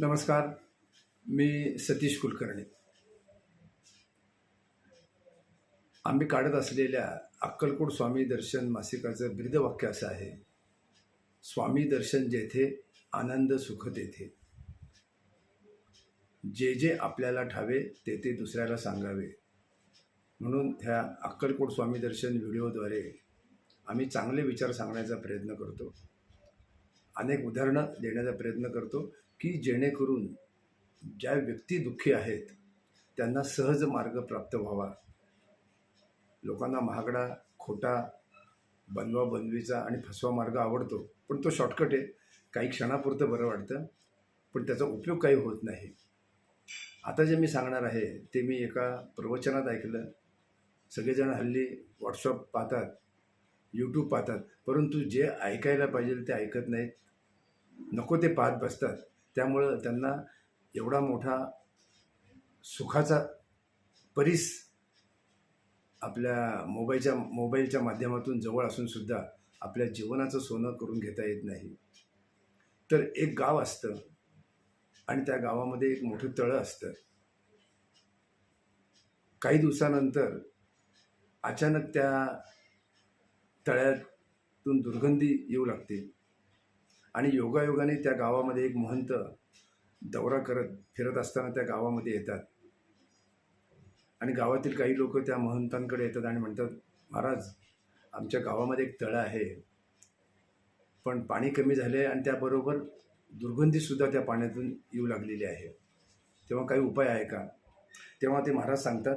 नमस्कार मी सतीश कुलकर्णी. आम्ही काढत असलेल्या अक्कलकोट स्वामी दर्शन मासिकाचं ब्रीदवाक्य असं आहे स्वामी दर्शन जेथे आनंद सुख तेथे. जे जे आपल्याला ठावे ते ते दुसऱ्याला सांगावे. म्हणून ह्या अक्कलकोट स्वामी दर्शन व्हिडिओद्वारे आम्ही चांगले विचार सांगण्याचा प्रयत्न करतो. अनेक उदाहरणं देण्याचा प्रयत्न करतो. की जेणेकरून ज्या व्यक्ती दुःखी आहेत त्यांना सहज मार्ग प्राप्त व्हावा. लोकांना महागडा खोटा बनवा बनवीचा आणि फसवा मार्ग आवडतो. पण तो शॉर्टकट आहे. काही क्षणापुरतं बरं वाटतं पण त्याचा उपयोग काही होत नाही. आता जे मी सांगणार आहे ते मी एका प्रवचनात ऐकलं. सगळेजण हल्ली व्हॉट्सअप पाहतात यूट्यूब पाहतात परंतु जे ऐकायला पाहिजे ते ऐकत नाहीत. नको ते पाहत बसतात. त्यामुळं त्यांना एवढा मोठा सुखाचा परीस आपल्या मोबाईलच्या मोबाईलच्या माध्यमातून जवळ असूनसुद्धा आपल्या जीवनाचं सोनं करून घेता येत नाही. तर एक गाव असतं आणि त्या गावामध्ये एक मोठं तळं असतं. काही दिवसानंतर अचानक त्या तळ्यातून दुर्गंधी येऊ लागते. आणि योगायोगाने त्या गावामध्ये एक महंत दौरा करत फिरत असताना त्या गावामध्ये येतात. आणि गावातील काही लोक त्या महंतांकडे येतात आणि म्हणतात महाराज आमच्या गावामध्ये एक तळं आहे. पण पाणी कमी झाले आणि त्याबरोबर दुर्गंधीसुद्धा त्या पाण्यातून येऊ लागलेली आहे. तेव्हा काही उपाय आहे का? तेव्हा ते महाराज सांगतात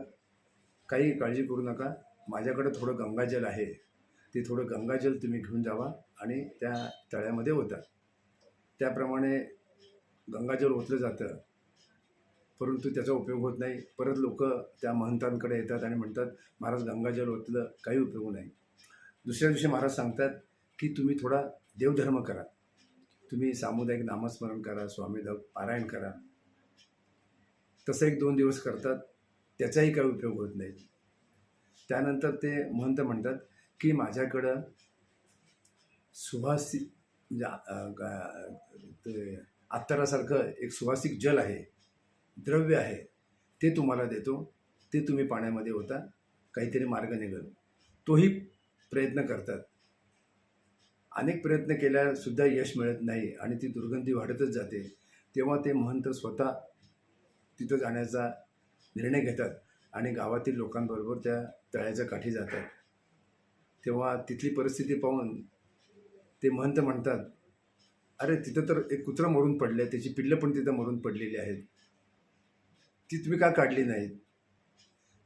काही काळजी करू नका. माझ्याकडं थोडं गंगाजल आहे. ते थोडं गंगाजल तुम्ही घेऊन जावा आणि त्या तळ्यामध्ये होतात त्याप्रमाणे गंगाजल ओतलं जातं. परंतु त्याचा उपयोग होत नाही. परत लोक त्या महंतांकडे येतात आणि म्हणतात महाराज गंगाजल ओतलं काही उपयोग नाही. दुसऱ्या दिवशी महाराज सांगतात की तुम्ही थोडा देवधर्म करा. तुम्ही सामुदायिक नामस्मरण करा स्वामी पारायण करा. तसं एक दोन दिवस करतात. त्याचाही काही उपयोग होत नाही. त्यानंतर ते महंत म्हणतात की माझ्याकडं सुवासिक म्हणजे गा- ते अत्तरासारखं एक सुवासिक जल आहे द्रव्य आहे ते तुम्हाला देतो ते तुम्ही पाण्यामध्ये होता काहीतरी मार्ग निघल. तोही प्रयत्न करतात. अनेक प्रयत्न केल्यासुद्धा यश मिळत नाही आणि ती दुर्गंधी वाढतच जाते. तेव्हा ते महंत स्वतः तिथं जाण्याचा निर्णय घेतात आणि गावातील लोकांबरोबर त्या तळ्याच्या काठी जातात. तेव्हा तिथली परिस्थिती पाहून ते महंत म्हणतात अरे तिथं तर एक कुत्रा मरून पडलं आहे त्याची पिल्लं पण तिथं मरून पडलेली आहेत. ती तुम्ही का काढली नाहीत?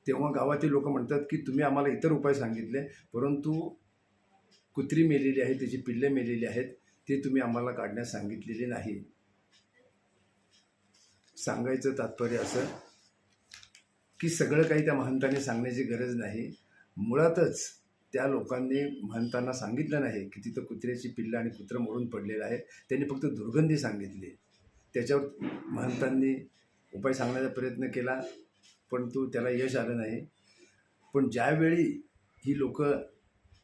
तेव्हा गावातील लोक म्हणतात की तुम्ही आम्हाला इतर उपाय सांगितले परंतु कुत्री मेलेली आहे त्याची पिल्ले मेलेली आहेत ते तुम्ही आम्हाला काढण्यास सांगितलेले नाही. सांगायचं तात्पर्य असं की सगळं काही त्या महंताने सांगण्याची गरज नाही. मुळातच त्या लोकांनी म्हणताना सांगितलं नाही की तिथं कुत्र्याची पिल्लं आणि कुत्रं मरून पडलेलं आहे. त्यांनी फक्त दुर्गंधी सांगितली. त्याच्यावर महंतांनी उपाय सांगण्याचा प्रयत्न केला परंतु त्याला यश आलं नाही. पण ज्यावेळी ही लोक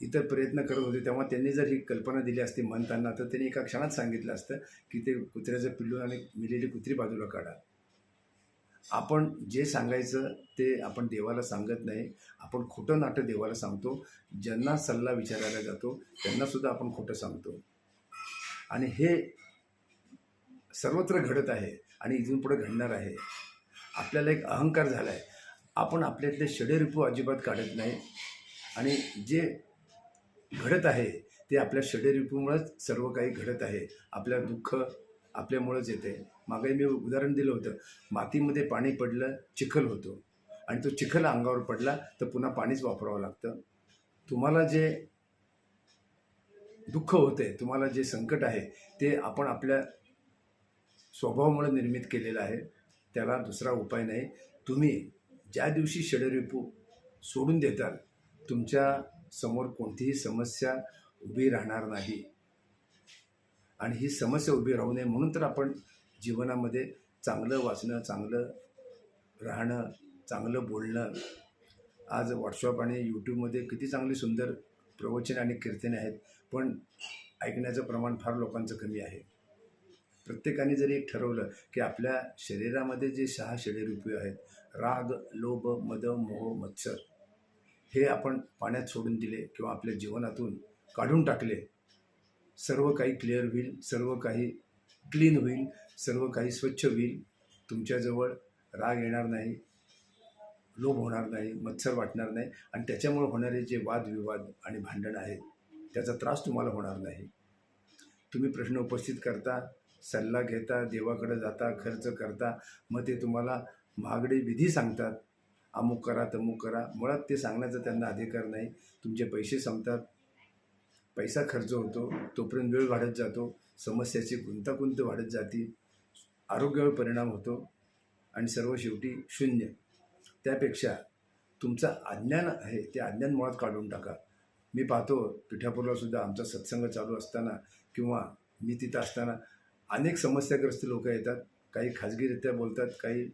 इतर प्रयत्न करत होते तेव्हा त्यांनी जर ही कल्पना दिली असती म्हणताना तर त्यांनी एका क्षणात सांगितलं असतं की ते कुत्र्याचं पिल्लू आणि मिलेली कुत्री बाजूला काढा. आपण जे सांगायचं ते आपण देवाला सांगत नाही. आपण खोटं नाटं देवाला सांगतो. ज्यांना सल्ला विचारायला जातो त्यांनासुद्धा आपण खोटं सांगतो. आणि हे सर्वत्र घडत आहे आणि इथून पुढे घडणार आहे. आपल्याला एक अहंकार झाला आहे आपण आपल्यातले षडेरिपू अजिबात काढत नाही. आणि जे घडत आहे ते आपल्या षडेरिपूमुळंच सर्व काही घडत आहे. आपल्या दुःख आपल्यामुळंच येते. मागे मी उदाहरण दिलं होतं. मातीमध्ये पाणी पडलं चिखल होतो. आणि तो चिखल अंगावर पडला तर पुन्हा पाणीच वापरावं लागतं. तुम्हाला जे दुःख होते तुम्हाला जे संकट आहे ते आपण आपल्या स्वभावामुळे निर्मित केलेलं आहे. त्याला दुसरा उपाय नाही. तुम्ही ज्या दिवशी षडरिपू सोडून देताल तुमच्यासमोर कोणतीही समस्या उभी राहणार नाही. आणि ही समस्या उभी राहू नये म्हणून तर आपण जीवनामध्ये चांगलं वाचणं चांगलं राहणं चांगलं बोलणं. आज व्हॉट्सअप आणि यूट्यूबमध्ये किती चांगली सुंदर प्रवचन आणि कीर्तने आहेत पण ऐकण्याचं प्रमाण फार लोकांचं कमी आहे. प्रत्येकाने जरी एक ठरवलं की आपल्या शरीरामध्ये जे सहा षडेरुपये आहेत राग लोभ मद मोह मत्सर हे आपण पाण्यात सोडून दिले किंवा आपल्या जीवनातून काढून टाकले सर्व काही क्लिअर होईल सर्व काही क्लीन होईल सर्व काही स्वच्छ होईल. तुमच्याजवळ राग येणार नाही लोभ होणार नाही मत्सर वाटणार नाही. आणि त्याच्यामुळे होणारे जे वादविवाद आणि भांडण आहेत त्याचा त्रास तुम्हाला होणार नाही. तुम्ही प्रश्न उपस्थित करता सल्ला घेता देवाकडे जाता खर्च करता मग ते तुम्हाला महागडे विधी सांगतात. अमुक करा तमुक करा. मुळात ते सांगण्याचा त्यांना अधिकार नाही. तुमचे पैसे संपतात. पैसा खर्च होतो तोपर्यंत वेळ वाढत जातो समस्याची गुंतागुंत वाढत जाते आरोग्यावर परिणाम होतो आणि सर्व शेवटी शून्य. त्यापेक्षा तुमचं अज्ञान आहे ते अज्ञान मुळात काढून टाका. मी पाहतो पिठापूरला सुद्धा आमचा सत्संग चालू असताना किंवा मी तिथं असताना अनेक समस्याग्रस्त लोक येतात काही खाजगीरित्या बोलतात काही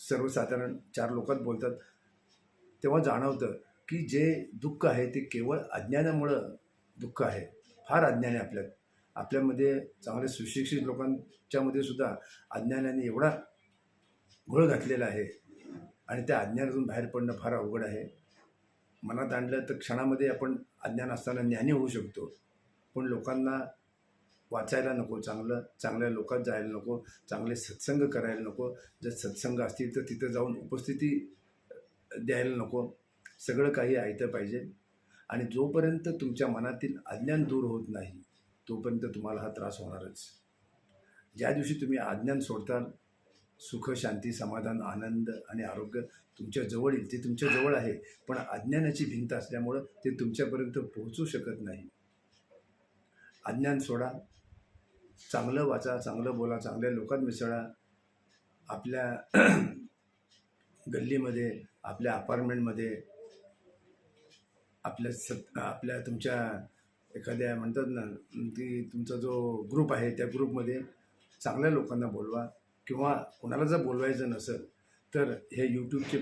सर्वसाधारण चार लोकात बोलतात. तेव्हा जाणवतं की जे दुःख आहे ते केवळ अज्ञानामुळं दुःख आहे. फार अज्ञान आहे आपल्यात. आपल्यामध्ये चांगले सुशिक्षित लोकांच्यामध्ये सुद्धा अज्ञानाने एवढा घोळ घातलेला आहे आणि त्या अज्ञानातून बाहेर पडणं फार अवघड आहे. मनात आणलं तर क्षणामध्ये आपण अज्ञान असताना ज्ञानी होऊ शकतो. पण लोकांना वाचायला नको चांगलं चांगल्या लोकात जायला नको चांगले सत्संग करायला नको. जर सत्संग असतील तर तिथं जाऊन उपस्थिती द्यायला नको. सगळं काही ऐकतं पाहिजे. आणि जोपर्यंत तुमच्या मनातील अज्ञान दूर होत नाही तोपर्यंत तुम्हाला हा त्रास होणारच. ज्या दिवशी तुम्ही अज्ञान सोडताल सुख शांती समाधान आनंद आणि आरोग्य तुमच्या जवळ येईल ते तुमच्या जवळ आहे. पण अज्ञानाची भिंत असल्यामुळं ते तुमच्यापर्यंत पोहोचू शकत नाही. अज्ञान सोडा. चांगलं वाचा चांगलं बोला चांगल्या लोकात मिसळा. आपल्या गल्लीमध्ये आपल्या अपार्टमेंटमध्ये आपल्या सत आपल्या तुमच्या एखाद्या म्हणतात ना की तुमचा जो ग्रुप आहे त्या ग्रुपमध्ये चांगल्या लोकांना बोलवा किंवा कोणाला जर बोलवायचं नसेल तर हे यूट्यूबचे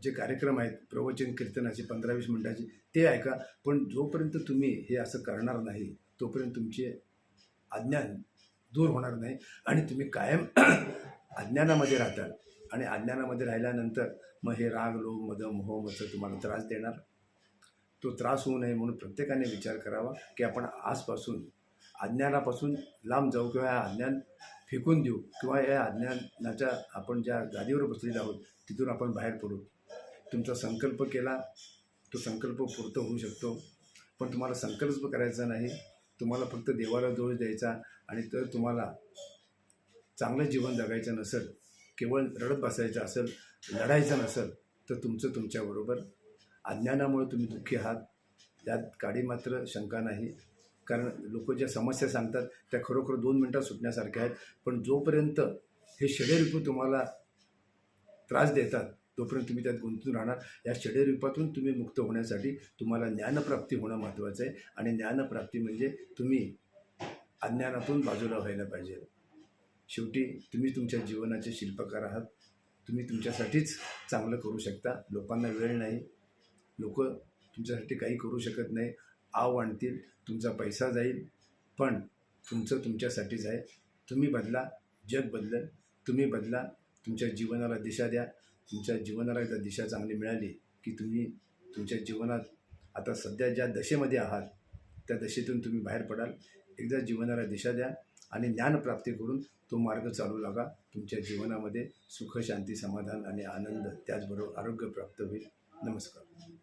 जे कार्यक्रम आहेत प्रवचन कीर्तनाचे पंधरा वीस मिनटाचे ते ऐका. पण जोपर्यंत तुम्ही हे असं करणार नाही तोपर्यंत तुमचे अज्ञान दूर होणार नाही आणि तुम्ही कायम अज्ञानामध्ये राहताल आणि अज्ञानामध्ये राहिल्यानंतर मग हे राग लोभ मद मोह मच तुम्हाला त्रास देणार. तो त्रास होऊ नये म्हणून प्रत्येकाने विचार करावा की आपण आजपासून अज्ञानापासून लांब जाऊ किंवा या अज्ञान फेकून देऊ किंवा या अज्ञानाच्या आपण ज्या गादीवर बसलेलो आहोत तिथून आपण बाहेर पडू. तुमचा संकल्प केला तो संकल्प पूर्त होऊ शकतो. पण तुम्हाला संकल्प करायचा नाही. तुम्हाला फक्त देवाला दोष द्यायचा आणि तर तुम्हाला चांगलं जीवन जगायचं नसेल केवळ रडत बसायचं असेल लढायचं नसेल तर तुमचं तुमच्याबरोबर अज्ञानामुळे तुम्ही दुःखी आहात. त्यात काडी मात्र शंका नाही. कारण लोक ज्या समस्या सांगतात त्या खरोखर दोन मिनटात सुटण्यासारख्या आहेत. पण जोपर्यंत हे षडेरिपू तुम्हाला त्रास देतात तोपर्यंत तुम्ही त्यात गुंतून राहणार. या षडेरूपातून तुम्ही मुक्त होण्यासाठी तुम्हाला ज्ञानप्राप्ती होणं महत्त्वाचं आहे. आणि ज्ञानप्राप्ती म्हणजे तुम्ही अज्ञानातून बाजूला व्हायला पाहिजे. शेवटी तुम्ही तुमच्या जीवनाचे शिल्पकार आहात. तुम्ही तुमच्यासाठीच चांगलं करू शकता. लोकांना वेळ नाही. लोक तुमच्यासाठी काही करू शकत नाही. आव आणतील तुमचा पैसा जाईल पण तुमचं तुमच्यासाठीच आहे. तुम्ही बदला जग बदलेल. तुम्ही बदला तुमच्या जीवनाला दिशा द्या. तुमच्या जीवनाला एकदा दिशा चांगली मिळाली की तुम्ही तुमच्या जीवनात आता सध्या ज्या दशेमध्ये आहात त्या दशेतून तुम्ही बाहेर पडाल. एकदा जीवनाला दिशा द्या आणि ज्ञानप्राप्ती करून तो मार्ग चालू लागा. तुमच्या जीवनामध्ये सुख शांती समाधान आणि आनंद त्याचबरोबर आरोग्य प्राप्त होईल. नमस्कार.